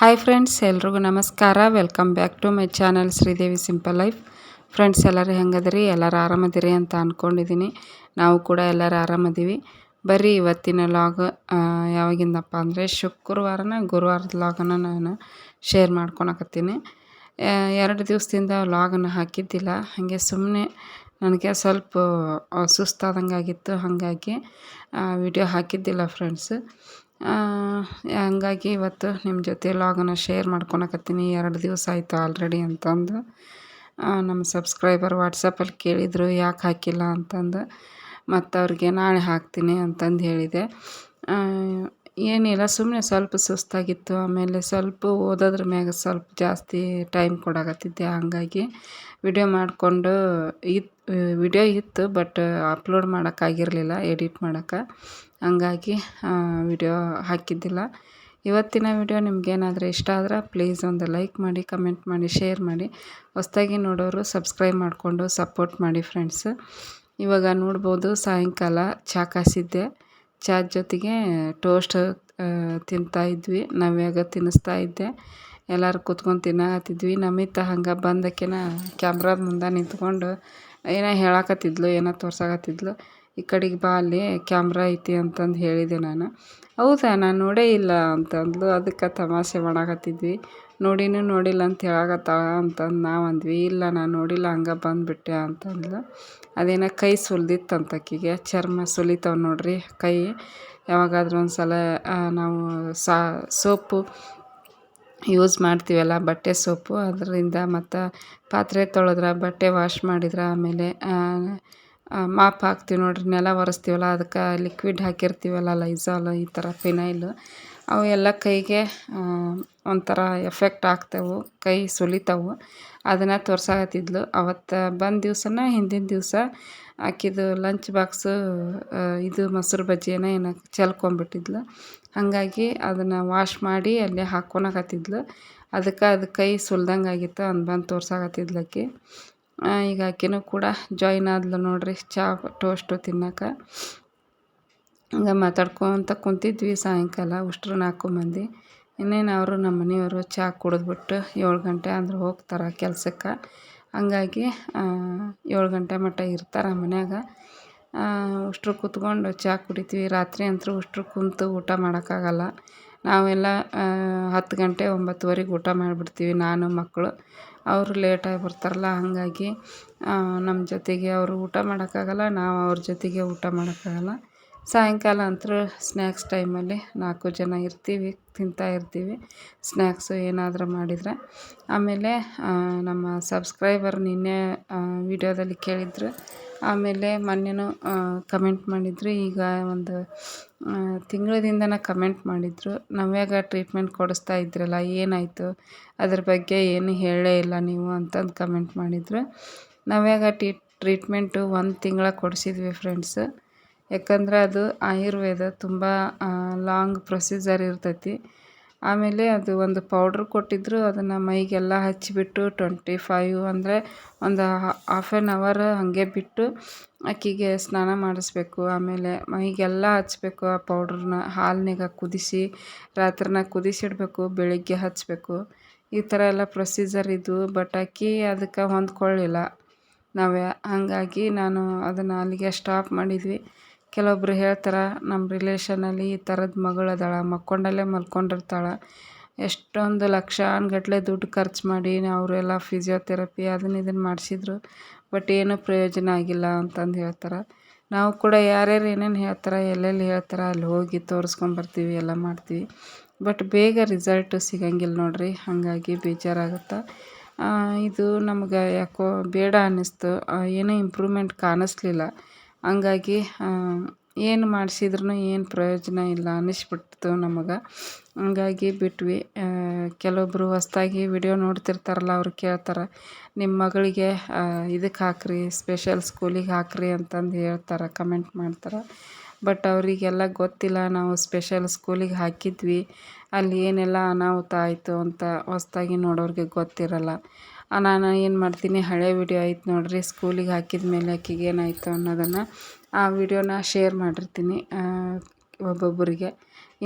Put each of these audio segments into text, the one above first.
Hi friends ಎಲ್ರಿಗೂ ನಮಸ್ಕಾರ. Welcome back to my channel Sridevi simple life friends ಎಲ್ಲರೂ ಹೆಂಗದಿರಿ? ಎಲ್ಲರೂ ಆರಾಮದಿರಿ ಅಂತ ಅಂದ್ಕೊಂಡಿದ್ದೀನಿ ನಾವು ಕೂಡ ಎಲ್ಲರೂ ಆರಾಮದೀವಿ. ಬರೀ ಇವತ್ತಿನ ಲಾಗ್ ಯಾವಾಗಿಂದಪ್ಪ ಅಂದರೆ ಶುಕ್ರವಾರನ, ಗುರುವಾರದ ಲಾಗನ್ನು ನಾನು ಶೇರ್ ಮಾಡ್ಕೊಳಕತ್ತೀನಿ. ಎರಡು ದಿವಸದಿಂದ ಲಾಗನ್ನು ಹಾಕಿದ್ದಿಲ್ಲ. ಹಾಗೆ ಸುಮ್ಮನೆ ನನಗೆ ಸ್ವಲ್ಪ ಸುಸ್ತಾದಂಗಾಗಿತ್ತು. ಹಾಗಾಗಿ ವಿಡಿಯೋ ಹಾಕಿದ್ದಿಲ್ಲ ಫ್ರೆಂಡ್ಸ್ ಹಂಗಾಗಿ ಇವತ್ತು ನಿಮ್ಮ ಜೊತೆ ಲಾಗನ್ನು ಶೇರ್ ಮಾಡ್ಕೊಳಕತ್ತೀನಿ. ಎರಡು ದಿವಸ ಆಯಿತು ಆಲ್ರೆಡಿ ಅಂತಂದು. ನಮ್ಮ ಸಬ್ಸ್ಕ್ರೈಬರ್ ವಾಟ್ಸಪ್ಪಲ್ಲಿ ಕೇಳಿದರು, ಯಾಕೆ ಹಾಕಿಲ್ಲ ಅಂತಂದು. ಮತ್ತು ಅವ್ರಿಗೆ ನಾಳೆ ಹಾಕ್ತೀನಿ ಅಂತಂದು ಹೇಳಿದೆ. ಏನಿಲ್ಲ ಸುಮ್ಮನೆ ಸ್ವಲ್ಪ ಸುಸ್ತಾಗಿತ್ತು. ಆಮೇಲೆ ಸ್ವಲ್ಪ ಓದೋದ್ರ ಮ್ಯಾಗ ಸ್ವಲ್ಪ ಜಾಸ್ತಿ ಟೈಮ್ ಕೊಡಕತ್ತಿದ್ದೆ. ಹಂಗಾಗಿ ವಿಡಿಯೋ ಮಾಡಿಕೊಂಡು ಇತ್ತು ವಿಡಿಯೋ ಇತ್ತು ಬಟ್ ಅಪ್ಲೋಡ್ ಮಾಡೋಕ್ಕಾಗಿರಲಿಲ್ಲ ಎಡಿಟ್ ಮಾಡೋಕ್ಕೆ ಹಂಗಾಗಿ ವಿಡಿಯೋ ಹಾಕಿದ್ದಿಲ್ಲ. ಇವತ್ತಿನ ವಿಡಿಯೋ ನಿಮಗೇನಾದರೂ ಇಷ್ಟ ಆದರೆ ಪ್ಲೀಸ್ ಒಂದು ಲೈಕ್ ಮಾಡಿ ಕಮೆಂಟ್ ಮಾಡಿ ಶೇರ್ ಮಾಡಿ. ಹೊಸ್ದಾಗಿ ನೋಡೋರು ಸಬ್ಸ್ಕ್ರೈಬ್ ಮಾಡಿಕೊಂಡು ಸಪೋರ್ಟ್ ಮಾಡಿ ಫ್ರೆಂಡ್ಸ್ ಇವಾಗ ನೋಡ್ಬೋದು ಸಾಯಂಕಾಲ ಚಹಾ ಕಾಸಿದ್ದೆ. ಚಾ ಜೊತೆಗೆ ಟೋಸ್ಟ್ ತಿಂತಾ ಇದ್ವಿ. ನವ್ಯಾಗ ತಿನ್ನಿಸ್ತಾ ಇದ್ದೆ. ಎಲ್ಲರೂ ಕೂತ್ಕೊಂಡು ತಿನ್ನಕತ್ತಿದ್ವಿ. ನಮಿತ ಹಂಗೆ ಬಂದಕ್ಕಿನ ಕ್ಯಾಮ್ರಾದ ಮುಂದೆ ನಿಂತ್ಕೊಂಡು ಏನೋ ಹೇಳಕತ್ತಿದ್ಲು, ಏನೋ ತೋರ್ಸಕತ್ತಿದ್ಲು. ಈ ಕಡೆಗೆ ಬಾ ಅಲ್ಲಿ, ಕ್ಯಾಮ್ರಾ ಐತಿ ಅಂತಂದು ಹೇಳಿದೆ ನಾನು. ಹೌದಾ, ನಾನು ನೋಡೇ ಇಲ್ಲ ಅಂತಂದ್ಲು. ಅದಕ್ಕೆ ತಮಾಷೆ ಮಾಡಾಕತ್ತಿದ್ವಿ. ನೋಡಿನೂ ನೋಡಿಲ್ಲ ಅಂತ ಹೇಳಾಕತ್ತಾಳ ಅಂತಂದು ನಾವು ಅಂದ್ವಿ. ಇಲ್ಲ, ನಾನು ನೋಡಿಲ್ಲ, ಹಂಗೆ ಬಂದುಬಿಟ್ಟೆ ಅಂತಂದ್ಲು. ಅದೇನೋ ಕೈ ಸುಲ್ದಿತ್ತಂತ ಆಕಿಗೆ ಚರ್ಮ ಸುಲಿತಾವೆ ನೋಡ್ರಿ ಕೈ. ಯಾವಾಗಾದ್ರೂ ಒಂದು ಸಲ ನಾವು ಸಾ, ಸೋಪು ಯೂಸ್ ಮಾಡ್ತೀವಲ್ಲ, ಬಟ್ಟೆ ಸೋಪು. ಅದರಿಂದ ಮತ್ತು ಪಾತ್ರೆ ತೊಳೆದ್ರೆ, ಬಟ್ಟೆ ವಾಶ್ ಮಾಡಿದ್ರೆ, ಆಮೇಲೆ ಮಾಪ್ ಹಾಕ್ತೀವಿ ನೋಡಿರಿ, ನೆಲ ಒರೆಸ್ತೀವಲ್ಲ, ಅದಕ್ಕೆ ಲಿಕ್ವಿಡ್ ಹಾಕಿರ್ತೀವಲ್ಲ ಲೈಝಾಲ್ ಈ ಥರ ಫಿನೈಲು ಅವು ಎಲ್ಲ ಕೈಗೆ ಒಂಥರ ಎಫೆಕ್ಟ್ ಆಗ್ತವೆ, ಕೈ ಸುಲಿತವು. ಅದನ್ನು ತೋರ್ಸಾಕತ್ತಿದ್ಲು. ಅವತ್ತು ಬಂದ ದಿವ್ಸನ ಹಿಂದಿನ ದಿವಸ ಆಕಿದು ಲಂಚ್ ಬಾಕ್ಸು ಇದು ಮೊಸರು ಬಜ್ಜಿಯನ್ನು ಏನೋ ಚೆಲ್ಕೊಂಬಿಟ್ಟಿದ್ಲು. ಹಾಗಾಗಿ ಅದನ್ನು ವಾಶ್ ಮಾಡಿ ಅಲ್ಲೇ ಹಾಕ್ಕೊಳಕತ್ತಿದ್ಲು ಅದಕ್ಕೆ ಅದು ಕೈ ಸುಲ್ದಂಗೆ ಆಗಿತ್ತು ಅಂದು ಬಂದು ತೋರ್ಸಾಕತ್ತಿದ್ಲು ಆಕಿ ಈಗ ಆಕಿನೂ ಕೂಡ ಜಾಯ್ನ್ ಆದ್ಲು ನೋಡಿರಿ, ಚಾ ಟೋಸ್ಟು ತಿನ್ನೋಕೆ. ಹಂಗೆ ಮಾತಾಡ್ಕೊತ ಕುಂತಿದ್ವಿ ಸಾಯಂಕಾಲ ಉಷ್ಟ್ರು ನಾಲ್ಕು ಮಂದಿ. ಇನ್ನೇನು ಅವರು ನಮ್ಮ ಮನೆಯವರು ಚಹಾ ಕುಡಿದ್ಬಿಟ್ಟು ಏಳು ಗಂಟೆ ಅಂದ್ರೆ ಹೋಗ್ತಾರೆ ಕೆಲ್ಸಕ್ಕೆ. ಹಂಗಾಗಿ ಏಳು ಗಂಟೆ ಮಟ್ಟ ಇರ್ತಾರೆ ಮನ್ಯಾಗ. ಉಷ್ಟ್ರು ಕೂತ್ಕೊಂಡು ಚಹಾ ಕುಡಿತೀವಿ. ರಾತ್ರಿ ಅಂತೂ ಉಷ್ಟ್ರು ಕುಂತು ಊಟ ಮಾಡೋಕ್ಕಾಗಲ್ಲ. ನಾವೆಲ್ಲ ಹತ್ತು ಗಂಟೆ ಒಂಬತ್ತುವರೆಗೆ ಊಟ ಮಾಡಿಬಿಡ್ತೀವಿ, ನಾನು, ಮಕ್ಕಳು. ಅವರು ಲೇಟಾಗಿ ಬರ್ತಾರಲ್ಲ, ಹಾಗಾಗಿ ನಮ್ಮ ಜೊತೆಗೆ ಅವರು ಊಟ ಮಾಡೋಕ್ಕಾಗಲ್ಲ, ನಾವು ಅವ್ರ ಜೊತೆಗೆ ಊಟ ಮಾಡೋಕ್ಕಾಗಲ್ಲ. ಸಾಯಂಕಾಲ ಅಂತೂ ಸ್ನ್ಯಾಕ್ಸ್ ಟೈಮಲ್ಲಿ ನಾಲ್ಕು ಜನ ಇರ್ತೀವಿ, ತಿಂತಾ ಇರ್ತೀವಿ. ಸ್ನ್ಯಾಕ್ಸು ಏನಾದರೂ ಮಾಡಿದರೆ. ಆಮೇಲೆ ನಮ್ಮ ಸಬ್ಸ್ಕ್ರೈಬರ್ ನಿನ್ನೆ ವಿಡಿಯೋದಲ್ಲಿ ಕೇಳಿದ್ರು. ಆಮೇಲೆ ಮೊನ್ನೆನೂ ಕಮೆಂಟ್ ಮಾಡಿದ್ರು. ಈಗ ಒಂದು ತಿಂಗಳಿಂದನೇ ಕಮೆಂಟ್ ಮಾಡಿದರು. ನವ್ಯಾಗ ಟ್ರೀಟ್ಮೆಂಟ್ ಕೊಡಿಸ್ತಾ ಇದ್ರಲ್ಲ, ಏನಾಯಿತು? ಅದ್ರ ಬಗ್ಗೆ ಏನು ಹೇಳೇ ಇಲ್ಲ ನೀವು ಅಂತಂದು ಕಮೆಂಟ್ ಮಾಡಿದರು. ನವ್ಯಾಗ ಟ್ರೀಟ್ಮೆಂಟು ಒಂದು ತಿಂಗಳ ಕೊಡಿಸಿದ್ವಿ ಫ್ರೆಂಡ್ಸ್. ಯಾಕಂದ್ರೆ ಅದು ಆಯುರ್ವೇದ ತುಂಬ ಲಾಂಗ್ ಪ್ರೊಸೀಜರ್ ಇರ್ತೈತಿ. ಆಮೇಲೆ ಅದು ಒಂದು ಪೌಡ್ರ್ ಕೊಟ್ಟಿದ್ದರು ಅದನ್ನು ಮೈಗೆಲ್ಲ ಹಚ್ಚಿಬಿಟ್ಟು ಟ್ವೆಂಟಿ ಫೈವ್ ಅಂದರೆ ಒಂದು ಹಾಫ್ ಆ್ಯನ್ ಅವರ್ ಹಾಗೆ ಬಿಟ್ಟು ಅಕ್ಕಿಗೆ ಸ್ನಾನ ಮಾಡಿಸ್ಬೇಕು. ಆಮೇಲೆ ಮೈಗೆಲ್ಲ ಹಚ್ಚಬೇಕು ಆ ಪೌಡ್ರನ್ನ ಹಾಲಿನಾಗ ಕುದಿಸಿ, ರಾತ್ರಿನ ಕುದಿಸಿಡಬೇಕು, ಬೆಳಿಗ್ಗೆ ಹಚ್ಚಬೇಕು ಈ ಥರ ಎಲ್ಲ ಪ್ರೊಸೀಜರ್ ಇದ್ವು ಬಟ್ ಅಕ್ಕಿ ಅದಕ್ಕೆ ಹೊಂದ್ಕೊಳ್ಳಿಲ್ಲ. ನಾವೇ, ಹಾಗಾಗಿ ನಾನು ಅದನ್ನು ಅಲ್ಲಿಗೆ ಸ್ಟಾಪ್ ಮಾಡಿದ್ವಿ. ಕೆಲವೊಬ್ರು ಹೇಳ್ತಾರೆ ನಮ್ಮ ರಿಲೇಷನಲ್ಲಿ ಈ ಥರದ ಮಗಳು ಅದಾಳೆ, ಮಕ್ಕೊಂಡಲ್ಲೇ ಮಲ್ಕೊಂಡಿರ್ತಾಳೆ. ಎಷ್ಟೊಂದು ಲಕ್ಷಾನುಗಟ್ಲೆ ದುಡ್ಡು ಖರ್ಚು ಮಾಡಿ ಅವರೆಲ್ಲ ಫಿಸಿಯೋಥೆರಪಿ ಅದನ್ನು ಇದನ್ನು ಮಾಡಿಸಿದ್ರು ಬಟ್ ಏನೂ ಪ್ರಯೋಜನ ಆಗಿಲ್ಲ ಅಂತಂದು ಹೇಳ್ತಾರೆ. ನಾವು ಕೂಡ ಯಾರ್ಯಾರು ಏನೇನು ಹೇಳ್ತಾರೆ, ಎಲ್ಲೆಲ್ಲಿ ಹೇಳ್ತಾರೆ, ಅಲ್ಲಿ ಹೋಗಿ ತೋರಿಸ್ಕೊಂಬರ್ತೀವಿ ಎಲ್ಲ ಮಾಡ್ತೀವಿ. ಬಟ್ ಬೇಗ ರಿಸಲ್ಟು ಸಿಗಂಗಿಲ್ಲ ನೋಡಿರಿ, ಹಾಗಾಗಿ ಬೇಜಾರಾಗುತ್ತೆ. ಇದು ನಮ್ಗೆ ಯಾಕೋ ಬೇಡ ಅನ್ನಿಸ್ತು ಏನೂ ಇಂಪ್ರೂವ್ಮೆಂಟ್ ಕಾಣಿಸ್ಲಿಲ್ಲ. ಹಂಗಾಗಿ ಏನು ಮಾಡ್ಸಿದ್ರೂ ಏನು ಪ್ರಯೋಜನ ಇಲ್ಲ ಅನ್ನಿಸ್ಬಿಡ್ತು ನಮಗೆ. ಹಂಗಾಗಿ ಬಿಟ್ವಿ. ಕೆಲವೊಬ್ಬರು ಹೊಸ್ದಾಗಿ ವಿಡಿಯೋ ನೋಡ್ತಿರ್ತಾರಲ್ಲ, ಅವ್ರು ಕೇಳ್ತಾರೆ ನಿಮ್ಮ ಮಗಳಿಗೆ ಇದಕ್ಕೆ ಹಾಕಿರಿ ಸ್ಪೆಷಲ್ ಸ್ಕೂಲಿಗೆ ಹಾಕಿರಿ ಅಂತಂದು ಹೇಳ್ತಾರೆ ಕಮೆಂಟ್ ಮಾಡ್ತಾರೆ. ಬಟ್ ಅವರಿಗೆಲ್ಲ ಗೊತ್ತಿಲ್ಲ, ನಾವು ಸ್ಪೆಷಲ್ ಸ್ಕೂಲಿಗೆ ಹಾಕಿದ್ವಿ. ಅಲ್ಲಿ ಏನೆಲ್ಲ ಅನಾಹುತ ಆಯಿತು ಅಂತ ಹೊಸ್ದಾಗಿ ನೋಡೋರಿಗೆ ಗೊತ್ತಿರಲ್ಲ. ನಾನು ಏನು ಮಾಡ್ತೀನಿ, ಹಳೆ ವಿಡಿಯೋ ಐತೆ ನೋಡಿರಿ, ಸ್ಕೂಲಿಗೆ ಹಾಕಿದ ಮೇಲೆ ಆಕಿಗೆ ಏನಾಯಿತು ಅನ್ನೋದನ್ನು ಆ ವಿಡಿಯೋನ ಶೇರ್ ಮಾಡಿರ್ತೀನಿ ಒಬ್ಬೊಬ್ಬರಿಗೆ.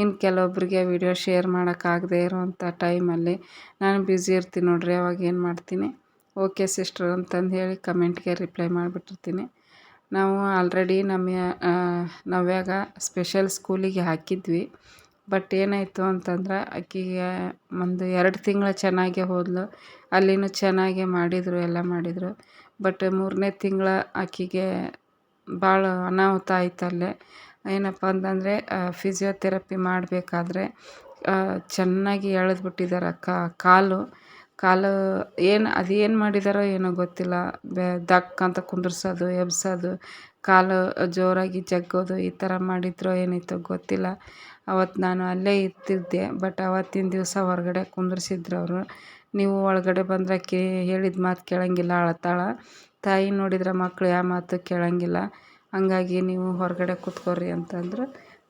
ಇನ್ನು ಕೆಲವೊಬ್ಬರಿಗೆ ವಿಡಿಯೋ ಶೇರ್ ಮಾಡೋಕ್ಕಾಗದೇ ಇರೋವಂಥ ಟೈಮಲ್ಲಿ ನಾನು ಬ್ಯುಸಿ ಇರ್ತೀನಿ ನೋಡಿರಿ, ಅವಾಗ ಏನು ಮಾಡ್ತೀನಿ, ಓಕೆ ಸಿಸ್ಟರ್ ಅಂತಂದು ಹೇಳಿ ಕಮೆಂಟ್ಗೆ ರಿಪ್ಲೈ ಮಾಡಿಬಿಟ್ಟಿರ್ತೀನಿ. ನಾವು ಆಲ್ರೆಡಿ ನಮ್ಮ ನವ್ಯಾಗ ಸ್ಪೆಷಲ್ ಸ್ಕೂಲಿಗೆ ಹಾಕಿದ್ವಿ. ಬಟ್ ಏನಾಯಿತು ಅಂತಂದ್ರೆ ಆಕೆಗೆ ಒಂದು ಎರಡು ತಿಂಗಳು ಚೆನ್ನಾಗೇ ಹೋದಳು ಅಲ್ಲಿನೂ ಚೆನ್ನಾಗೇ ಮಾಡಿದರು, ಎಲ್ಲ ಮಾಡಿದರು. ಬಟ್ ಮೂರನೇ ತಿಂಗಳ ಆಕೆಗೆ ಭಾಳ ಅನಾಹುತ ಆಯ್ತು ಅಲ್ಲೇ. ಏನಪ್ಪ ಅಂತಂದರೆ ಫಿಸಿಯೋಥೆರಪಿ ಮಾಡಬೇಕಾದ್ರೆ ಚೆನ್ನಾಗಿ ಎಳೆದ್ಬಿಟ್ಟಿದ್ದಾರೆ ಕಾಲು. ಕಾಲು ಏನು, ಅದು ಏನು ಮಾಡಿದಾರೋ ಏನೋ ಗೊತ್ತಿಲ್ಲ. ಬೆ, ದಕ್ ಅಂತ ಕುಂದ್ರಿಸೋದು, ಎಬ್ಸೋದು, ಕಾಲು ಜೋರಾಗಿ ಜಗ್ಗೋದು, ಈ ಥರ ಮಾಡಿದ್ರೋ ಏನಿತ್ತೋ ಗೊತ್ತಿಲ್ಲ. ಅವತ್ತು ನಾನು ಅಲ್ಲೇ ಇರ್ತಿದ್ದೆ ಬಟ್ ಅವತ್ತಿನ ದಿವಸ ಹೊರಗಡೆ ಕುಂದ್ರಿಸಿದ್ರು ಅವರು. ನೀವು ಒಳಗಡೆ ಬಂದರೆ ಆಕೆ ಹೇಳಿದ ಮಾತು ಕೇಳೋಂಗಿಲ್ಲ ಅಳ್ತಾಳೆ ತಾಯಿ ನೋಡಿದ್ರೆ ಮಕ್ಳು ಯಾವ ಮಾತು ಕೇಳೋಂಗಿಲ್ಲ. ಹಾಗಾಗಿ ನೀವು ಹೊರಗಡೆ ಕೂತ್ಕೊರಿ ಅಂತಂದ್ರೆ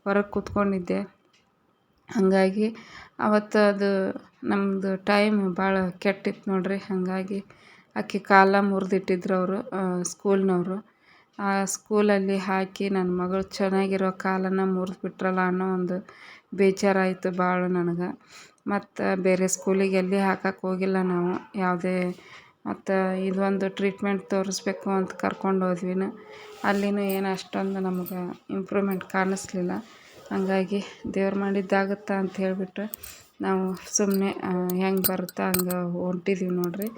ಹೊರಗೆ ಕೂತ್ಕೊಂಡಿದ್ದೆ. ಹಾಗಾಗಿ ಅವತ್ತು ಅದು ನಮ್ಮದು ಟೈಮ್ ಭಾಳ ಕೆಟ್ಟಿತ್ತು ನೋಡಿರಿ. ಹಾಗಾಗಿ ಆಕೆ ಕಾಲ ಮುರಿದಿಟ್ಟಿದ್ರು ಅವರು ಸ್ಕೂಲ್ನವರು ಆ ಸ್ಕೂಲಲ್ಲಿ ಹಾಕಿ ನನ್ನ ಮಗಳು ಚೆನ್ನಾಗಿರೋ ಕಾಲನ್ನು ಮುರಿದ್ಬಿಟ್ರಲ್ಲ ಅನ್ನೋ ಒಂದು ಬೇಜಾರಾಯಿತು ಭಾಳ ನನಗೆ. ಮತ್ತು ಬೇರೆ ಸ್ಕೂಲಿಗೆ ಎಲ್ಲಿ ಹಾಕಕ್ಕೆ ಹೋಗಿಲ್ಲ ನಾವು. ಯಾವುದೇ ಮತ್ತು ಇದೊಂದು ಟ್ರೀಟ್ಮೆಂಟ್ ತೋರಿಸ್ಬೇಕು ಅಂತ ಕರ್ಕೊಂಡು ಹೋದ್ವಿ. ಅಲ್ಲಿನೂ ಏನು ಅಷ್ಟೊಂದು ನಮ್ಗೆ ಇಂಪ್ರೂವ್ಮೆಂಟ್ ಕಾಣಿಸ್ಲಿಲ್ಲ. ಹಾಗಾಗಿ ದೇವ್ರು ಮಾಡಿದ್ದಾಗುತ್ತಾ ಅಂತ ಹೇಳಿಬಿಟ್ಟು ನಾವು ಸುಮ್ಮನೆ ಹೆಂಗೆ ಬರುತ್ತಾ ಹಂಗೆ ಹೊಂಟಿದೀವಿ ನೋಡಿರಿ.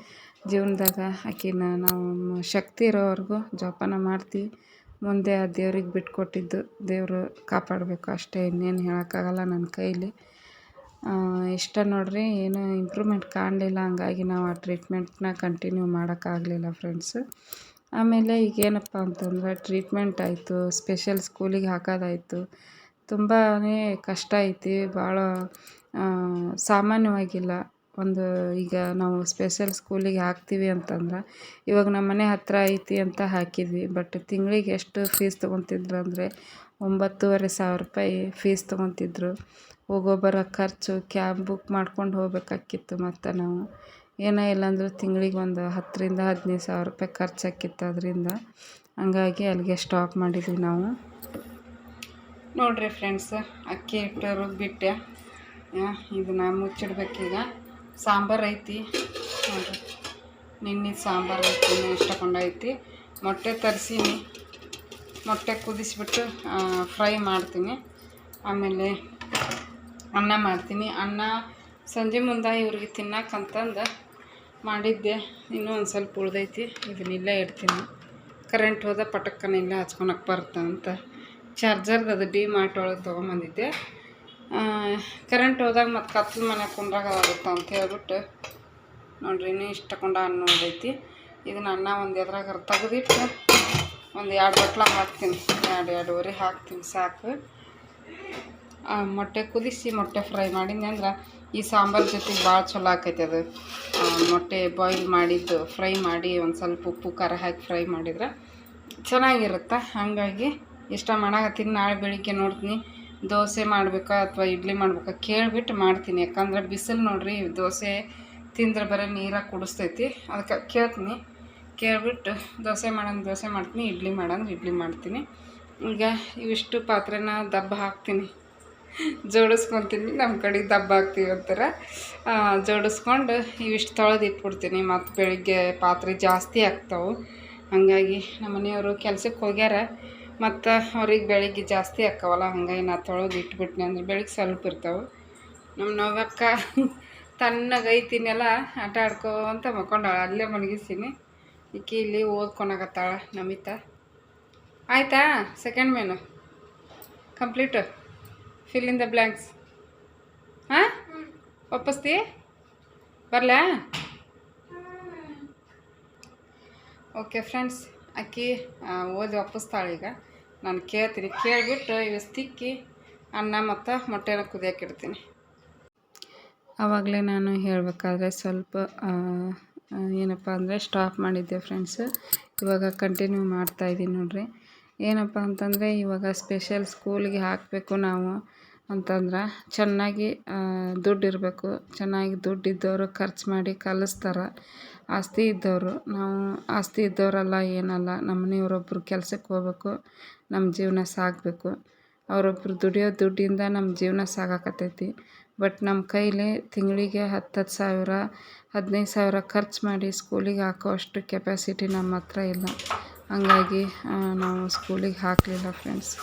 ಜೀವನದಾಗ ಆಕಿನ ನಾವು ಶಕ್ತಿ ಇರೋವರೆಗೂ ಜೋಪಾನ ಮಾಡ್ತೀವಿ ಮುಂದೆ ಆ ದೇವ್ರಿಗೆ ಬಿಟ್ಕೊಟ್ಟಿದ್ದು ದೇವರು ಕಾಪಾಡಬೇಕು ಅಷ್ಟೇ, ಇನ್ನೇನು ಹೇಳೋಕ್ಕಾಗಲ್ಲ ನನ್ನ ಕೈಲಿ. ಇಷ್ಟ ನೋಡಿರಿ, ಏನು ಇಂಪ್ರೂವ್ಮೆಂಟ್ ಕಾಣಲಿಲ್ಲ, ಹಂಗಾಗಿ ನಾವು ಆ ಟ್ರೀಟ್ಮೆಂಟ್ನ ಕಂಟಿನ್ಯೂ ಮಾಡೋಕ್ಕಾಗಲಿಲ್ಲ ಫ್ರೆಂಡ್ಸ್ ಆಮೇಲೆ ಈಗ ಏನಪ್ಪ ಅಂತಂದರೆ ಟ್ರೀಟ್ಮೆಂಟ್ ಆಯಿತು ಸ್ಪೆಷಲ್ ಸ್ಕೂಲಿಗೆ ಹಾಕೋದಾಯಿತು. ತುಂಬಾ ಕಷ್ಟ ಐತಿ, ಭಾಳ ಸಾಮಾನ್ಯವಾಗಿಲ್ಲ. ಒಂದು ಈಗ ನಾವು ಸ್ಪೆಷಲ್ ಸ್ಕೂಲಿಗೆ ಹಾಕ್ತೀವಿ ಅಂತಂದ್ರೆ, ಇವಾಗ ನಮ್ಮ ಮನೆ ಹತ್ತಿರ ಐತಿ ಅಂತ ಹಾಕಿದ್ವಿ. ಬಟ್ ತಿಂಗಳಿಗೆ ಎಷ್ಟು ಫೀಸ್ ತೊಗೊತಿದ್ರು ಅಂದರೆ, ಒಂಬತ್ತೂವರೆ ಸಾವಿರ ರೂಪಾಯಿ ಫೀಸ್ ತೊಗೊತಿದ್ರು. ಹೋಗೋ ಬರೋ ಖರ್ಚು ಕ್ಯಾಬ್ ಬುಕ್ ಮಾಡ್ಕೊಂಡು ಹೋಗ್ಬೇಕಾಕಿತ್ತು ಮತ್ತು ನಾವು. ಏನೇ ಇಲ್ಲ ಅಂದರೂ ತಿಂಗಳಿಗೆ ಒಂದು ಹತ್ತರಿಂದ ಹದಿನೈದು ಸಾವಿರ ರೂಪಾಯಿ ಖರ್ಚಾಕಿತ್ತು ಅದರಿಂದ. ಹಂಗಾಗಿ ಅಲ್ಲಿಗೆ ಸ್ಟಾಪ್ ಮಾಡಿದ್ವಿ ನಾವು. ನೋಡಿರಿ ಫ್ರೆಂಡ್ಸ್ ಅಕ್ಕಿ ಹಿಟ್ಟು ರುಬ್ಬಿಟ್ಟೆ ಇದನ್ನು ಮುಚ್ಚಿಡ್ಬೇಕೀಗ. ಸಾಂಬಾರು ಐತಿ. ನೋಡಿರಿ. ನಿನ್ನೆ ಸಾಂಬಾರು ಐತಿ ಇಷ್ಟಕೊಂಡೈತಿ ಮೊಟ್ಟೆ ತರಿಸೀನಿ. ಮೊಟ್ಟೆ ಕುದಿಸ್ಬಿಟ್ಟು ಫ್ರೈ ಮಾಡ್ತೀನಿ. ಆಮೇಲೆ ಅನ್ನ ಮಾಡ್ತೀನಿ. ಅನ್ನ ಸಂಜೆ ಮುಂದೆ ಇವ್ರಿಗೆ ತಿನ್ನಕ್ಕಂತಂದು ಮಾಡಿದ್ದೆ. ಇನ್ನೂ ಒಂದು ಸ್ವಲ್ಪ ಉಳ್ದೈತಿ. ಇದನ್ನೆಲ್ಲ ಇಡ್ತೀನಿ. ಕರೆಂಟ್ ಹೋದ ಪಟಕ್ಕನೆಲ್ಲ ಹಚ್ಕೊಳಕ್ಕೆ ಬರುತ್ತೆ ಅಂತ. ಚಾರ್ಜರ್ದು ಅದು ಡಿ ಮಾರ್ಟ್ ಒಳಗೆ ತೊಗೊಂಬಂದಿದ್ದೆ. ಕರೆಂಟ್ ಹೋದಾಗ ಮತ್ತು ಕತ್ಲು ಮನೆ ಕುಂದ್ರಾಗ ಆಗುತ್ತೆ ಅಂತ ಹೇಳ್ಬಿಟ್ಟು. ನೋಡ್ರಿ, ಇನ್ನೂ ಇಷ್ಟ ಕೊಂಡ ಅನ್ನ ಉಳ್ದೈತಿ. ಇದನ್ನ ಅನ್ನ ಒಂದು ಎದ್ರಾಗ ತೆಗೆದಿಟ್ಟು ಒಂದು ಎರಡು ಬಟ್ಲ ಹಾಕ್ತೀನಿ. ಎರಡು ಎರಡೂವರೆ ಹಾಕ್ತೀನಿ ಸಾಕು. ಮೊಟ್ಟೆ ಕುದಿಸಿ ಮೊಟ್ಟೆ ಫ್ರೈ ಮಾಡಿದ್ನಿ ಅಂದ್ರೆ ಈ ಸಾಂಬಾರು ಜೊತೆಗೆ ಭಾಳ ಚಲೋ ಆಕೈತಿ ಅದು. ಮೊಟ್ಟೆ ಬಾಯ್ಲ್ ಮಾಡಿದ್ದು, ಫ್ರೈ ಮಾಡಿ ಒಂದು ಸ್ವಲ್ಪ ಉಪ್ಪು, ಖಾರ ಹಾಕಿ ಫ್ರೈ ಮಾಡಿದ್ರೆ ಚೆನ್ನಾಗಿರುತ್ತೆ. ಹಾಗಾಗಿ ಇಷ್ಟ ಮಾಡಾಕತ್ತೀನಿ. ನಾಳೆ ಬೆಳಿಗ್ಗೆ ನೋಡ್ತೀನಿ. ದೋಸೆ ಮಾಡಬೇಕಾ ಅಥವಾ ಇಡ್ಲಿ ಮಾಡ್ಬೇಕಾ ಕೇಳಿಬಿಟ್ಟು ಮಾಡ್ತೀನಿ. ಯಾಕಂದ್ರೆ ಬಿಸಿಲು ನೋಡಿರಿ, ದೋಸೆ ತಿಂದ್ರೆ ಬರೀ ನೀರಾಗಿ ಕುಡಿಸ್ತೈತಿ. ಅದಕ್ಕೆ ಕೇಳ್ತೀನಿ. ಕೇಳಿಬಿಟ್ಟು ದೋಸೆ ಮಾಡೋಂಗೆ ದೋಸೆ ಮಾಡ್ತೀನಿ, ಇಡ್ಲಿ ಮಾಡೋಂಗೆ ಇಡ್ಲಿ ಮಾಡ್ತೀನಿ. ಈಗ ಇವಿಷ್ಟು ಪಾತ್ರೆನ ದಬ್ಬ ಹಾಕ್ತೀನಿ. ಜೋಡಿಸ್ಕೊತೀನಿ. ನಮ್ಮ ಕಡೆ ದಬ್ಬ ಹಾಕ್ತೀವಿ ಅಂತಾರೆ ಜೋಡಿಸ್ಕೊಂಡು ಇವಿಷ್ಟು ತೊಳೆದು ಇಟ್ಬಿಡ್ತೀನಿ. ಮತ್ತು ಬೆಳಿಗ್ಗೆ ಪಾತ್ರೆ ಜಾಸ್ತಿ ಆಗ್ತಾವೆ. ಹಾಗಾಗಿ ನಮ್ಮ ಮನೆಯವರು ಕೆಲ್ಸಕ್ಕೆ ಹೋಗ್ಯಾರ. ಮತ್ತು ಅವ್ರಿಗೆ ಬೆಳಿಗ್ಗೆ ಜಾಸ್ತಿ ಆಕ್ಕವಲ್ಲ ಹಂಗಾಗಿ ನಾ ತೊಳೆದು ಇಟ್ಬಿಟ್ನಿ ಅಂದ್ರೆ ಬೆಳಿಗ್ಗೆ ಸ್ವಲ್ಪ ಇರ್ತಾವೆ. ನಮ್ಮ ನೋವಕ್ಕ ತಣ್ಣಗೆ ಐತಿನೆಲ್ಲ, ಆಟ ಆಡ್ಕೊಂತ ಮಕ್ಕೊಂಡಾಳ, ಅಲ್ಲೇ ಮಲಗಿಸ್ತೀನಿ. ಈಕಿ ಇಲ್ಲಿ ಓದ್ಕೊಳಕತ್ತಾಳ ನಮಿತಾ. ಆಯಿತಾ second main complete fill in the blanks ಹಾಂ? ಒಪ್ಪಿಸ್ತಿ? ಬರಲಾ? ಓಕೆ ಫ್ರೆಂಡ್ಸ್ ಅಕ್ಕಿ ಓದಿ ಒಪ್ಪಿಸ್ತಾಳೆ ಈಗ. ನಾನು ಕೇಳ್ತೀನಿ. ಕೇಳಿಬಿಟ್ಟು ಇವು ತಿಕ್ಕಿ ಅನ್ನ ಮತ್ತು ಮೊಟ್ಟೆನ ಕುದಿಯೋಕೆ ಆವಾಗಲೇ ನಾನು ಹೇಳಬೇಕಾದ್ರೆ ಸ್ವಲ್ಪ ಏನಪ್ಪ ಅಂದರೆ ಸ್ಟಾಪ್ ಮಾಡಿದ್ದೆ ಫ್ರೆಂಡ್ಸ್ ಇವಾಗ ಕಂಟಿನ್ಯೂ ಮಾಡ್ತಾ ಇದ್ದೀನಿ ನೋಡಿರಿ. ಏನಪ್ಪ ಅಂತಂದರೆ ಇವಾಗ ಸ್ಪೆಷಲ್ ಸ್ಕೂಲಿಗೆ ಹಾಕಬೇಕು ನಾವು ಅಂತಂದ್ರೆ ಚೆನ್ನಾಗಿ ದುಡ್ಡು ಇರಬೇಕು. ಚೆನ್ನಾಗಿ ದುಡ್ಡಿದ್ದವರು ಖರ್ಚು ಮಾಡಿ ಕಲಿಸ್ತಾರೆ. ಆಸ್ತಿ ಇದ್ದವರು, ನಾವು ಆಸ್ತಿ ಇದ್ದವರಲ್ಲ ಏನಲ್ಲ, ನಮ್ಮ ಒಬ್ಬರು ಕೆಲ್ಸಕ್ಕೆ ಹೋಗ್ಬೇಕು, ನಮ್ಮ ಜೀವನ ಸಾಗಬೇಕು. ಅವರೊಬ್ರು ದುಡಿಯೋ ದುಡ್ಡಿಂದ ನಮ್ಮ ಜೀವನ ಸಾಗಾಕತ್ತೈತಿ. ಬಟ್ ನಮ್ಮ ಕೈಲಿ ತಿಂಗಳಿಗೆ ಹತ್ತು ಹತ್ತು ಸಾವಿರ, ಹದಿನೈದು ಸಾವಿರ ಖರ್ಚು ಮಾಡಿ ಸ್ಕೂಲಿಗೆ ಹಾಕೋ ಅಷ್ಟು ಕೆಪಾಸಿಟಿ ನಮ್ಮ ಹತ್ರ ಇಲ್ಲ. ಹಂಗಾಗಿ ನಾವು ಸ್ಕೂಲಿಗೆ ಹಾಕಲಿಲ್ಲ ಫ್ರೆಂಡ್ಸ್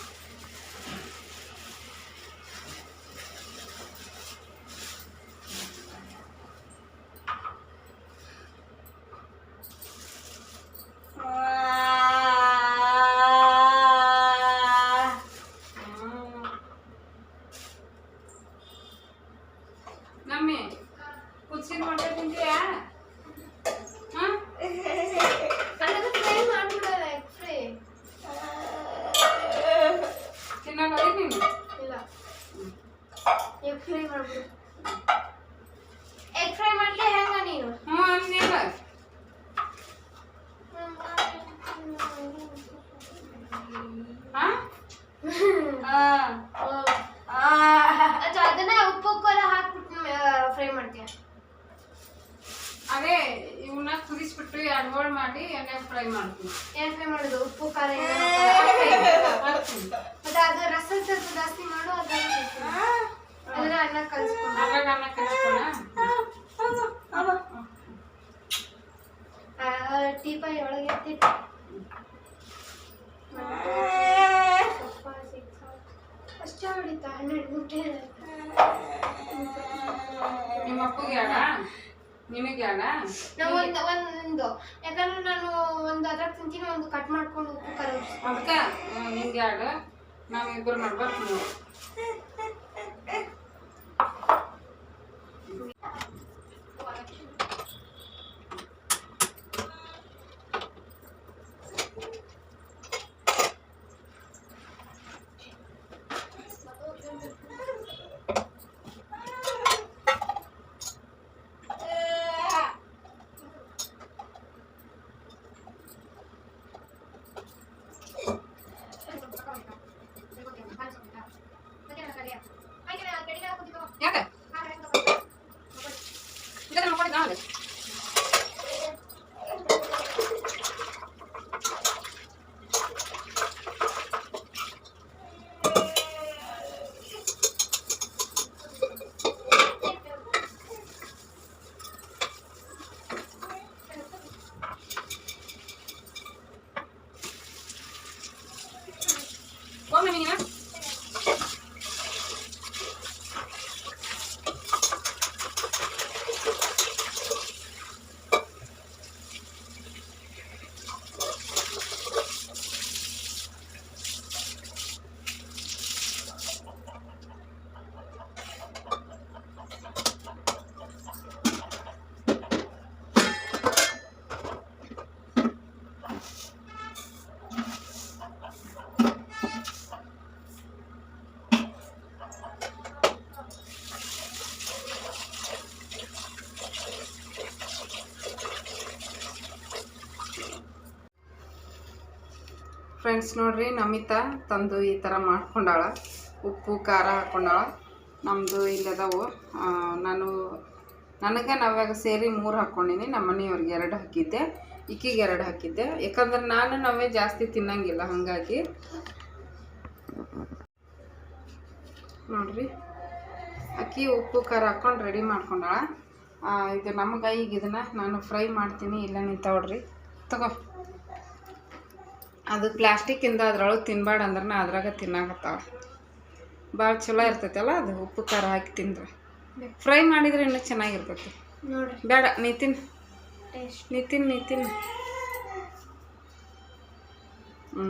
ನಮ್ಮಿ ಕುಚ್ಚಿನ ಮೊಟ್ಟೆ ತಿಂತೀಯಾ ಹಾಂ ಅದನ್ನ ಫ್ರೈ ಮಾಡ್ಬಿಡಲ್ಲ ಎಗ್ ಫ್ರೈ ತಿನ್ನಲ್ಲ ನೀನು ಇಲ್ಲ ಎಗ್ ಫ್ರೈ ಮಾಡ್ಬಿಡು ಎಗ್ ಫ್ರೈ ಮಾಡ್ಲಿ ಹೆಂಗ ನೀನು ಹ್ಞೂ ಅಂದಿಲ್ಲ ಹಾಂ ಅದು ಅದನ್ನ ಉಪ್ಪು ಉಪ್ಪು ಎಲ್ಲ ಹಾಕ್ಬಿಟ್ಟು ಫ್ರೈ ಮಾಡ್ತೀಯ ಅದೇ ಇವನ್ನ ಕುದಿಸ್ಬಿಟ್ಟು ಎರಡು ಹೋಳು ಮಾಡಿ ಎಣ್ಣೆ ಫ್ರೈ ಮಾಡ್ತೀನಿ ಏನ್ ಫ್ರೈ ಮಾಡೋದು ಉಪ್ಪು ಖಾರ ಏನು ಹಾಕಲ್ಲ. ಹಾಕ್ತೀನಿ. ಮತ್ತೆ ಅದು ರಸ ಸ್ವಲ್ಪ ಜಾಸ್ತಿ ಮಾಡು ಅದನ್ನ ಅದನ್ನ ಅನ್ನ ಕಲ್ಸ್ಕೊಂಡು ಅದ್ರಾಗ ಅನ್ನ ಕಲಿಸ್ಕೊಳ ಟೀಪಾಯಿ ಒಳಗೆ ಎತ್ತಿಟ್ಟು ಅಷ್ಟೇ ಹೊಡಿತಾ ಹನ್ನೆರಡು ಮುಟ್ಟೆ ನಿಮ್ಮ ಅಪ್ಪಗೆ ಯಾಡ ನಿನಗೆ ಯಾಡ ನಾವು ಒಂದು ಒಂದು ಯಾಕಂದ್ರೆ ನಾನು ಒಂದು ಅದ್ರಾಗ ತಿಂತೀನಿ ಒಂದು ಕಟ್ ಮಾಡ್ಕೊಂಡು ಉಪ್ಪು ಖಾರ. ಅದಕ್ಕೆ ನಿಮ್ಗೆ ಯಾಡ ನಾವು ಇಬ್ಬರು ಮಾಡ್ಬೇಕು ನೀವು ಯಾಕೆ ಇದನ್ನ ನೋಡ್ಕೊಂಡು ನಾಳೆ ಒಮ್ಮೆ ನೀನು ಫ್ರೆಂಡ್ಸ್ ನೋಡ್ರಿ, ನಮಿತಾ ತಂದು ಈ ಥರ ಮಾಡ್ಕೊಂಡಾಳ. ಉಪ್ಪು, ಖಾರ ಹಾಕ್ಕೊಂಡಾಳ ನಮ್ಮದು ಇಲ್ಲದವು ನಾನು, ನನಗೆ ನಾವಾಗ ಸೇರಿ ಮೂರು ಹಾಕ್ಕೊಂಡಿನಿ ನಮ್ಮ ಮನೆಯವ್ರಿಗೆ ಎರಡು ಹಾಕಿದ್ದೆ ಇಕ್ಕಿಗೆ ಎರಡು ಹಾಕಿದ್ದೆ. ಯಾಕಂದ್ರೆ ನಾನು ನಾವೇ ಜಾಸ್ತಿ ತಿನ್ನಂಗಿಲ್ಲ, ಹಾಗಾಗಿ. ನೋಡ್ರಿ, ಅಕ್ಕಿ, ಉಪ್ಪು, ಖಾರ ಹಾಕ್ಕೊಂಡು ರೆಡಿ ಮಾಡ್ಕೊಂಡಾಳ. ಇದು ನಮ್ಗೆ ಈಗ ಇದನ್ನು ನಾನು ಫ್ರೈ ಮಾಡ್ತೀನಿ, ಇಲ್ಲ ನಿಂತವಡ್ರಿ ತಗೋ. ಅದು ಪ್ಲಾಸ್ಟಿಕ್ಕಿಂದ ಅದ್ರೊಳಗೆ ತಿನ್ಬಾರ್ದು ಅಂದ್ರೆ ನಾ ಅದ್ರಾಗ ತಿನ್ನಾಕತ್ತಾವ. ಭಾಳ ಚಲೋ ಇರ್ತೈತಲ್ಲ ಅದು ಉಪ್ಪು ಖಾರ ಹಾಕಿ ತಿಂದ್ರೆ. ಫ್ರೈ ಮಾಡಿದ್ರೆ ಇನ್ನೂ ಚೆನ್ನಾಗಿರ್ತೈತಿ. ಬೇಡ ನಿತಿನ್ ನಿತಿನ್ ನೀ ತಿನ್ನು ನೀ ತಿನ್ನು ಹ್ಞೂ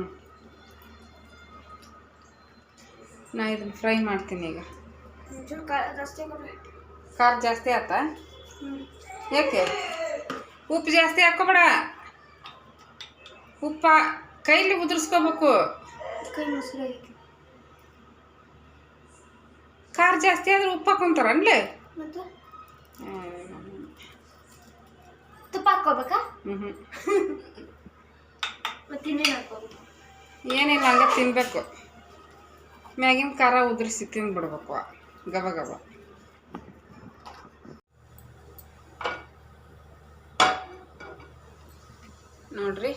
ನಾ ಇದನ್ನು ಫ್ರೈ ಮಾಡ್ತೀನಿ ಈಗ. ಒಂಚೂರು ಖಾರ ಜಾಸ್ತಿ ಆತ ಖಾರ ಜಾಸ್ತಿ ಆತಾ? ಯಾಕೆ? ಉಪ್ಪು ಜಾಸ್ತಿ ಹಾಕೋಬೇಡ ಉಪ್ಪ ಕೈಲಿ ಉದುರಿಸ್ಕೋಬೇಕು. ಖಾರ ಜಾಸ್ತಿ ಆದ್ರೆ ಉಪ್ಪು ಹಾಕೊಂತಾರ ಅನ್ಲೇ? ತುಪ್ಪ ಹಾಕೋಬೇಕಾ ಏನಿಲ್ಲ ಹಂಗೆ ತಿನ್ಬೇಕು. ಮ್ಯಾಗಿನ ಖಾರ ಉದುರಿಸಿ ತಿಂದ್ಬಿಡ್ಬೇಕು ಗಬ ಗಬ. ನೋಡ್ರಿ.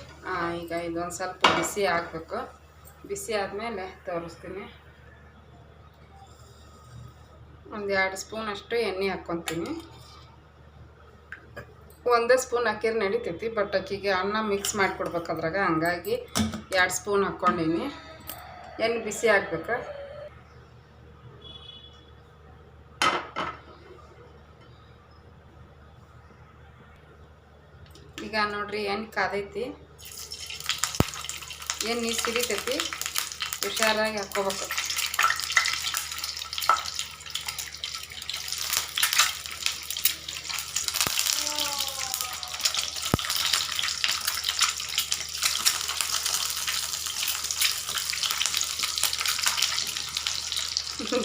ಈಗ ಇದೊಂದು ಸ್ವಲ್ಪ ಬಿಸಿ ಆಗಬೇಕು. ಬಿಸಿ ಆದಮೇಲೆ ತೋರಿಸ್ತೀನಿ. ಒಂದು ಎರಡು ಸ್ಪೂನ್ ಅಷ್ಟು ಎಣ್ಣೆ ಹಾಕ್ಕೊತೀನಿ ಒಂದೇ ಸ್ಪೂನ್ ಹಾಕಿದ್ರೆ ನಡೀತೈತಿ, ಬಟ್ ಅಕ್ಕಿಗೆ ಅನ್ನ ಮಿಕ್ಸ್ ಮಾಡಿಕೊಡ್ಬೇಕು ಅದ್ರಾಗ. ಹಂಗಾಗಿ ಎರಡು ಸ್ಪೂನ್ ಹಾಕ್ಕೊಂಡೀನಿ ಎಣ್ಣೆ ಬಿಸಿ ಹಾಕ್ಬೇಕು ಈಗ ನೋಡ್ರಿ, ಎಣ್ಣೆ ಕಾದೈತಿ. ಎಣ್ಣೆ ಸಿಡಿತೈತಿ? ಹುಷಾರಾಗಿ ಹಾಕ್ಕೋಬೇಕು.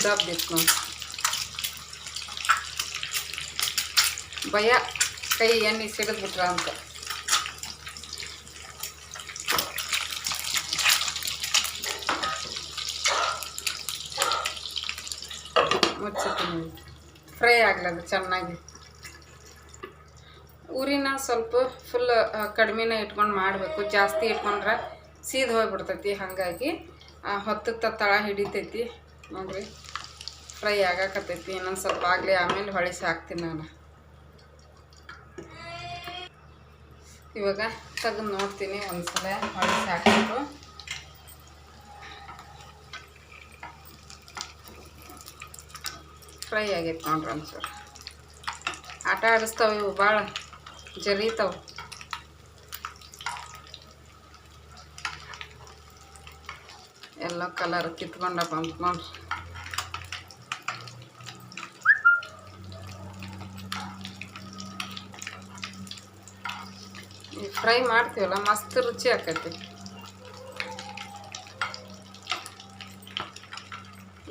ದಬ್ಬಿತ್ತು ನೋಡಿ. ಭಯ ಕೈ ಎಣ್ಣೆ ಸಿಡಿದ್ಬಿಟ್ರ ಅಂತ. ಫ್ರೈ ಆಗ್ಲದು ಚೆನ್ನಾಗಿ. ಊರಿನ ಸ್ವಲ್ಪ ಫುಲ್ ಕಡಿಮೆನ ಇಟ್ಕೊಂಡು ಮಾಡಬೇಕು. ಜಾಸ್ತಿ ಇಟ್ಕೊಂಡ್ರೆ ಸೀದ್ ಹೋಗ್ಬಿಡ್ತೈತಿ, ಹಾಗಾಗಿ ಹೊತ್ತಕ್ಕೆ ತಳ ಹಿಡಿತೈತಿ. ನೋಡ್ರಿ ಫ್ರೈ ಆಗಾಕತ್ತೈತಿ, ಇನ್ನೊಂದು ಸ್ವಲ್ಪ ಆಗಲಿ, ಆಮೇಲೆ ಹೊಳಿಸಿ ಹಾಕ್ತೀನಿ ನಾನು. ಇವಾಗ ತೆಗೆದು ನೋಡ್ತೀನಿ ಒಂದು ಸಲ ಹೊಳಿಸಿ ಹಾಕ್ಬೇಕು ಫ್ರೈ ಆಗೈತೆ ನೋಡ್ರಿ ಒಂಚೂರು ಆಟ ಆಡಿಸ್ತಾವೆ ಇವು ಭಾಳ ಜರೀತಾವೆ ಎಲ್ಲ ಕಲರ್ ಕಿತ್ಕೊಂಡ ಬಂತು ನೋಡ್ರಿ. ಫ್ರೈ ಮಾಡ್ತೀವಲ್ಲ, ಮಸ್ತ್ ರುಚಿ ಆಕೈತಿ.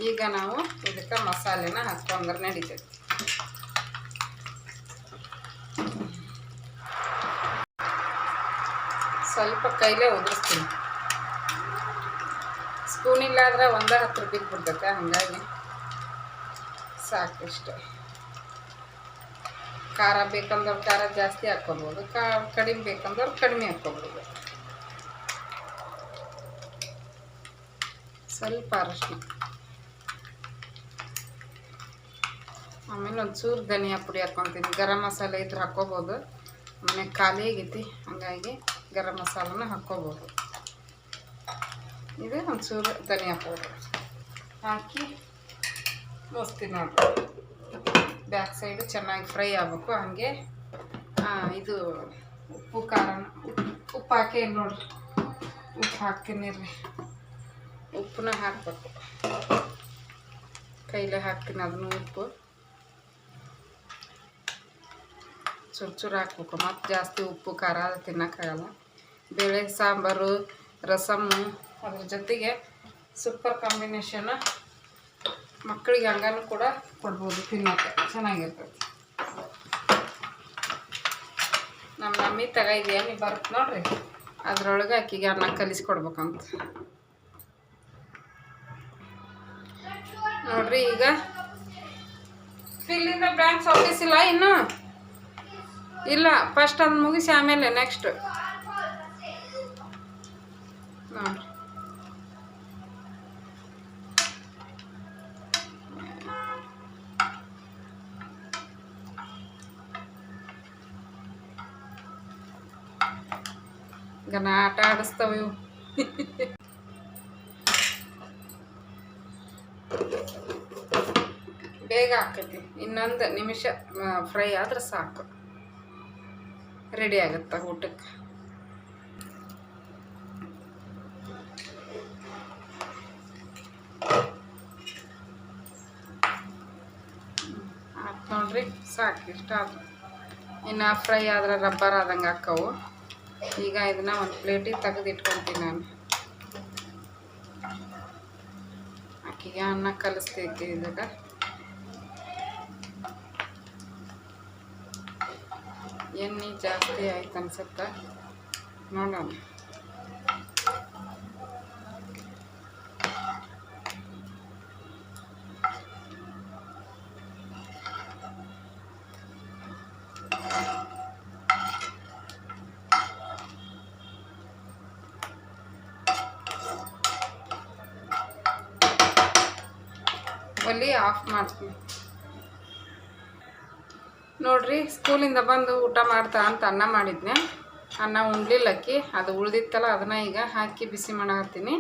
ಈಗ ನಾವು ಇದಕ್ಕೆ ಮಸಾಲೆನ ಹಾಕ್ಕೊಂಡ್ರೆ ನಡೀತೈತಿ ಸ್ವಲ್ಪ ಕೈಲೇ ಉದುರಿಸ್ತೀನಿ. ಸ್ಪೂನ್ ಇಲ್ಲಾದ್ರೆ ಒಂದೇ ಹತ್ತು ರೂಪಾಯಿ ಬಿಡ್ತೈತೆ ಹಾಗಾಗಿ ಇಷ್ಟೇ ಖಾರ ಬೇಕಂದವ್ರು ಖಾರ ಜಾಸ್ತಿ ಹಾಕ್ಕೊಬೋದು, ಕಾ ಕಡಿಮೆ ಬೇಕಂದವ್ರು ಕಡಿಮೆ ಹಾಕ್ಕೊಬೋದು. ಸ್ವಲ್ಪ ಅರಶಿನ. ಆಮೇಲೆ ಒಂದು ಚೂರು ಧನಿಯಾ ಪುಡಿ ಹಾಕ್ಕೊತೀನಿ ಗರಂ ಮಸಾಲೆ ಇದ್ರೆ ಹಾಕ್ಕೋಬೋದು ಆಮೇಲೆ ಖಾಲಿ ಆಗೈತಿ. ಹಾಗಾಗಿ ಗರಂ ಮಸಾಲನ ಹಾಕ್ಕೋಬೋದು ಇದು ಒಂದು ಚೂರು ಧನಿಯಾ ಪೌಡರ್. ಹಾಕಿ ಮುಸ್ತೀನಿ ನೋಡ್ರಿ. ಬ್ಯಾಕ್ ಸೈಡು ಚೆನ್ನಾಗಿ ಫ್ರೈ ಆಗಬೇಕು. ಹಾಗೆ ಇದು ಉಪ್ಪು, ಖಾರ, ಉಪ್ಪು ಹಾಕಿ ನೋಡ್ರಿ. ಉಪ್ಪು ಹಾಕ್ತೀನಿ ರೀ ಉಪ್ಪನ್ನ ಹಾಕಬೇಕು. ಕೈಲೇ ಹಾಕ್ತೀನಿ ಅದನ್ನು ಉಪ್ಪು. ಚೂರು ಚೂರು ಹಾಕ್ಬೇಕು. ಮತ್ತು ಜಾಸ್ತಿ ಉಪ್ಪು, ಖಾರ ತಿನ್ನೋಕ್ಕಾಗಲ್ಲ. ಬೇಳೆ, ಸಾಂಬಾರು ರಸಮ್ಮು ಅದ್ರ ಜೊತೆಗೆ ಸೂಪರ್ ಕಾಂಬಿನೇಷನ್ ಮಕ್ಕಳಿಗೆ ಹಂಗಾನು ಕೂಡ ಕೊಡ್ಬೋದು ತಿನ್ನೋಕ್ಕೆ. ಚೆನ್ನಾಗಿರ್ತೈತಿ ನಮ್ಮ ಮಮ್ಮಿ ತಗ ಎಮ್ಮಿ ಬರುತ್ತೆ ನೋಡ್ರಿ. ಅದ್ರೊಳಗೆ ಆಕಿಗೆ ಅನ್ನ ಕಲಿಸ್ಕೊಡ್ಬೇಕಂತ. ನೋಡ್ರಿ ಈಗ. ಇಲ್ಲಿಂದ ಬ್ಯಾಂಕ್ಸ್ ಆಫೀಸ್ ಇಲ್ಲ ಇನ್ನು? ಇಲ್ಲ ಫಸ್ಟ್ ಅದನ್ನ ಮುಗಿಸಿ ಆಮೇಲೆ ನೆಕ್ಸ್ಟ್ ನೋಡ್ರಿ. ಗನ ಆಟ ಆಡಿಸ್ತಾವ ಇವು. ಬೇಗ ಆಕೈತಿ ಇನ್ನೊಂದು ನಿಮಿಷ ಫ್ರೈ ಆದ್ರೆ ಸಾಕು. ರೆಡಿ ಆಗುತ್ತೆ ಊಟಕ್ಕೆ? ನೋಡ್ರಿ, ಸಾಕು, ಇಷ್ಟ ಆಯ್ತು ಇನ್ನು ಫ್ರೈ ಆದ್ರೆ ರಬ್ಬರ್ ಆದಂಗೆ ಹಾಕವು. ಈಗ ಇದನ್ನ ಒಂದು ಪ್ಲೇಟಿಗೆ ತೆಗೆದು ಇಟ್ಕೊತೀನಿ ನಾನು. ಆಕಿಗೆ ಅನ್ನ ಕಲಿಸ್ತೈತಿ ಇದಾಗ ಎಣ್ಣೆ ಜಾಸ್ತಿ ಆಯ್ತು ಅನ್ಸುತ್ತೆ? ನೋಡೋಣ. ಒಲಿ ಆಫ್ ಮಾಡ್ತೀನಿ. ನೋಡ್ರಿ, ಸ್ಕೂಲಿಂದ ಬಂದು ಊಟ ಮಾಡ್ತಾ ಅಂತ ಅನ್ನ ಮಾಡಿದ್ನೆ. ಅನ್ನ ಉಣ್ಲಿಲ್ಲಕ್ಕಿ, ಅದು ಉಳ್ದಿತ್ತಲ್ಲ, ಅದನ್ನ ಈಗ ಹಾಕಿ ಬಿಸಿ ಮಾಡತ್ತೀನಿ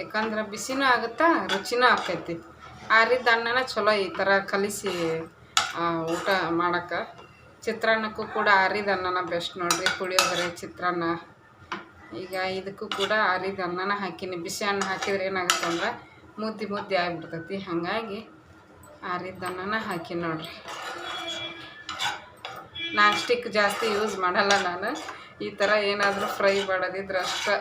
ಯಾಕಂದ್ರೆ ಬಿಸಿನೂ ಆಗುತ್ತಾ, ರುಚಿನೂ ಆಕೈತಿ ಆರಿದ್ದ ಅನ್ನನ ಚಲೋ ಈ ಥರ ಕಲಿಸಿ ಊಟ ಮಾಡಕ್ಕೆ ಚಿತ್ರಾನ್ನಕ್ಕೂ ಕೂಡ ಆರಿದ ಅನ್ನನ ಬೆಸ್ಟ್ ನೋಡ್ರಿ, ಪುಳಿಯೋಗರೆ, ಚಿತ್ರಾನ್ನ. ಈಗ ಇದಕ್ಕೂ ಕೂಡ ಆರಿದ ಅನ್ನನ ಹಾಕಿನಿ. ಬಿಸಿ ಅನ್ನ ಹಾಕಿದ್ರೆ ಏನಾಗುತ್ತೆ ಅಂದ್ರೆ ಮುದ್ದೆ ಮುದ್ದೆ ಆಗಿಬಿಡ್ತೈತಿ. ಹಾಗಾಗಿ ಆರಿದ ಅನ್ನನ ಹಾಕಿ ನೋಡ್ರಿ. ನಾನ್ ಸ್ಟಿಕ್ ಜಾಸ್ತಿ ಯೂಸ್ ಮಾಡಲ್ಲ ನಾನು. ಈ ಥರ ಏನಾದರೂ ಫ್ರೈ ಮಾಡೋದಿದ್ರೆ ಅಷ್ಟೇ.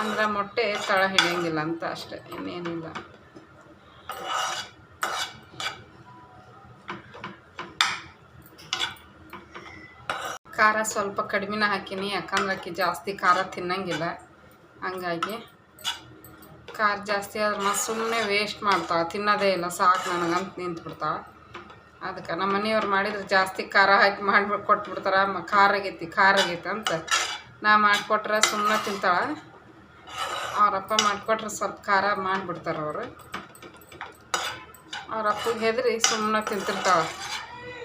ಅಂದ್ರೆ ಮೊಟ್ಟೆ ತಳ ಹಿಡಿಯಂಗಿಲ್ಲ ಅಂತ ಅಷ್ಟೆ, ಇನ್ನೇನಿಲ್ಲ. ಖಾರ ಸ್ವಲ್ಪ ಕಡಿಮೆನ ಹಾಕೀನಿ, ಯಾಕಂದ್ರೆ ಅಕ್ಕಿ ಜಾಸ್ತಿ ಖಾರ ತಿನ್ನಂಗಿಲ್ಲ. ಹಂಗಾಗಿ ಖಾರ ಜಾಸ್ತಿ ಆದ್ರೆ ಮತ್ತೆ ಸುಮ್ಮನೆ ವೇಸ್ಟ್ ಮಾಡ್ತಾಳೆ ತಿನ್ನೋದೇ ಇಲ್ಲ, ಸಾಕು ನನಗಂತ ಬಿಡ್ತಾವ ಅದಕ್ಕೆ ನಮ್ಮ ಮನೆಯವ್ರು ಮಾಡಿದ್ರೆ ಜಾಸ್ತಿ ಖಾರ ಹಾಕಿ ಮಾಡಿ ಕೊಟ್ಬಿಡ್ತಾರೆ, ಮ ಖಾರ ಆಗೈತಿ ಖಾರ ಆಗೈತಿ ಅಂತ. ನಾ ಮಾಡಿಕೊಟ್ರೆ ಸುಮ್ಮನೆ ತಿಂತಾಳೆ. ಅವರಪ್ಪ ಮಾಡಿಕೊಟ್ರೆ ಸ್ವಲ್ಪ ಖಾರ ಮಾಡಿಬಿಡ್ತಾರೆ ಅವರು. ಅವರಪ್ಪಗೆ ಹೆದರಿ ಸುಮ್ಮನೆ ತಿಂತಿರ್ತಾಳೆ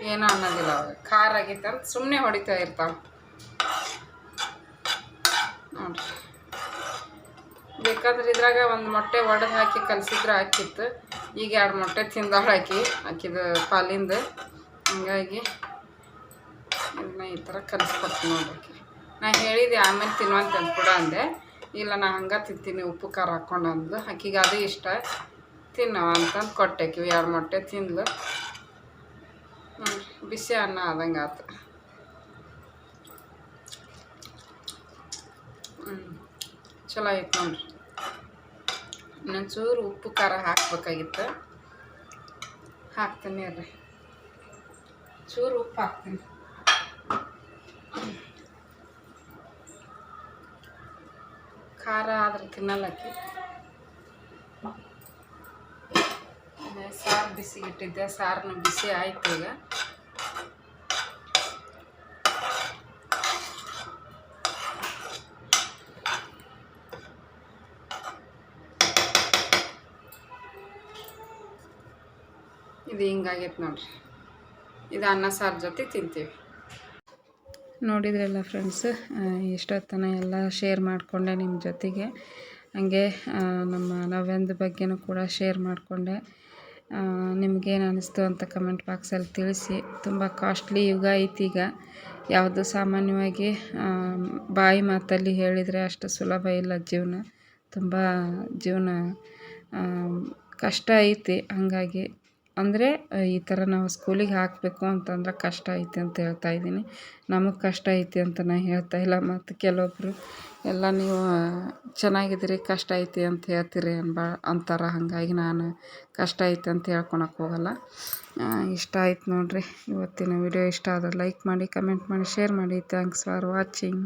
ಏನೂ ಅನ್ನೋದಿಲ್ಲ ಅವಾಗ ಖಾರ ಆಗೈತೆ ಅಂತ ಸುಮ್ಮನೆ ಹೊಡಿತಾ ಇರ್ತಾಳೆ ನೋಡ್ರಿ ಬೇಕಾದ್ರೆ ಇದ್ರಾಗ ಒಂದು ಮೊಟ್ಟೆ ಒಡೆದು ಹಾಕಿ ಕಲಸಿದ್ರೆ ಹಾಕಿತ್ತು ಈಗ ಎರಡು ಮೊಟ್ಟೆ ತಿಂದಾಳು ಹಾಕಿ ಹಾಕಿದ ಪಾಲಿಂದ. ಹಂಗಾಗಿ ಇದನ್ನ ಈ ಥರ ಕಲಿಸ್ಕೊಡ್ತೀನಿ ನೋಡೋಕೆ ನಾ ಹೇಳಿದೆ, ಆಮೇಲೆ ತಿನ್ನುವಂತ ಕೂಡ ಅಂದೆ. ಇಲ್ಲ, ನಾ ಹಂಗೆ ತಿಂತೀನಿ, ಉಪ್ಪು ಖಾರ ಹಾಕ್ಕೊಂಡು ಅಂದ್ಲು. ಆಕಿಗೆ ಅದು ಇಷ್ಟ. ತಿನ್ನವ ಅಂತಂದು ಕೊಟ್ಟೆ ಆಕಿವು ಎರಡು ಮೊಟ್ಟೆ ತಿಂದ್ಲು. ಬಿಸಿ ಅನ್ನ ಆದಂಗೆ ಆತು. ಚಲೋ ಐತೆ ನೋಡ್ರಿ. ಇನ್ನೊಂಚೂರು ಉಪ್ಪು ಖಾರ ಹಾಕ್ಬೇಕಾಗಿತ್ತು. ಹಾಕ್ತೀನಿ ಅಲ್ರಿ ಚೂರು ಉಪ್ಪು ಹಾಕ್ತೀನಿ. ಖಾರ ಆದ್ರೆ ತಿನ್ನಲಕ್ಕಿ ಸಾರು ಬಿಸಿ ಇಟ್ಟಿದ್ದೆ ಸಾರು ಬಿಸಿ ಆಯ್ತು ಈಗ. ಇದು ಹಿಂಗಾಗೈತೆ ನೋಡಿರಿ. ಇದು ಅನ್ನ, ಸಾರು ಜೊತೆ ತಿಂತೀವಿ. ನೋಡಿದ್ರಲ್ಲ ಫ್ರೆಂಡ್ಸ್ ಇಷ್ಟೊತ್ತನ ಎಲ್ಲ ಶೇರ್ ಮಾಡಿಕೊಂಡೆ ನಿಮ್ಮ ಜೊತೆಗೆ. ಹಂಗೆ ನಮ್ಮ ನವ್ಯಂದ ಬಗ್ಗೆನೂ ಕೂಡ ಶೇರ್ ಮಾಡಿಕೊಂಡೆ. ನಿಮಗೇನು ಅನ್ನಿಸ್ತು ಅಂತ ಕಮೆಂಟ್ ಬಾಕ್ಸಲ್ಲಿ ತಿಳಿಸಿ. ತುಂಬ ಕಾಸ್ಟ್ಲಿ ಯುಗ ಐತಿ ಈಗ. ಯಾವುದು ಸಾಮಾನ್ಯವಾಗಿ ಬಾಯಿ ಮಾತಲ್ಲಿ ಹೇಳಿದರೆ ಅಷ್ಟು ಸುಲಭ ಇಲ್ಲ ಜೀವನ. ತುಂಬ ಜೀವನ ಕಷ್ಟ ಐತಿ. ಹಾಗಾಗಿ ಅಂದರೆ ಈ ಥರ ನಾವು ಸ್ಕೂಲಿಗೆ ಹಾಕಬೇಕು ಅಂತಂದ್ರೆ ಕಷ್ಟ ಐತಿ ಅಂತ ಹೇಳ್ತಾ ಇದ್ದೀನಿ. ನಮಗೆ ಕಷ್ಟ ಐತಿ ಅಂತ ನಾ ಹೇಳ್ತಾ ಇಲ್ಲ, ಮತ್ತು ಕೆಲವೊಬ್ಬರು ಎಲ್ಲ ನೀವು ಚೆನ್ನಾಗಿದ್ದೀರಿ, ಕಷ್ಟ ಐತಿ ಅಂತ ಹೇಳ್ತೀರಿ ಅನ್ಬಾ ಅಂತಾರೆ. ಹಾಗಾಗಿ ನಾನು ಕಷ್ಟ ಐತಿ ಅಂತ ಹೇಳ್ಕೊಳಕ್ಕೆ ಹೋಗಲ್ಲ. ಇಷ್ಟ ಆಯ್ತು ನೋಡಿರಿ. ಇವತ್ತಿನ ವಿಡಿಯೋ ಇಷ್ಟ ಆದರೆ ಲೈಕ್ ಮಾಡಿ, ಕಮೆಂಟ್ ಮಾಡಿ, ಶೇರ್ ಮಾಡಿ. Thanks for watching.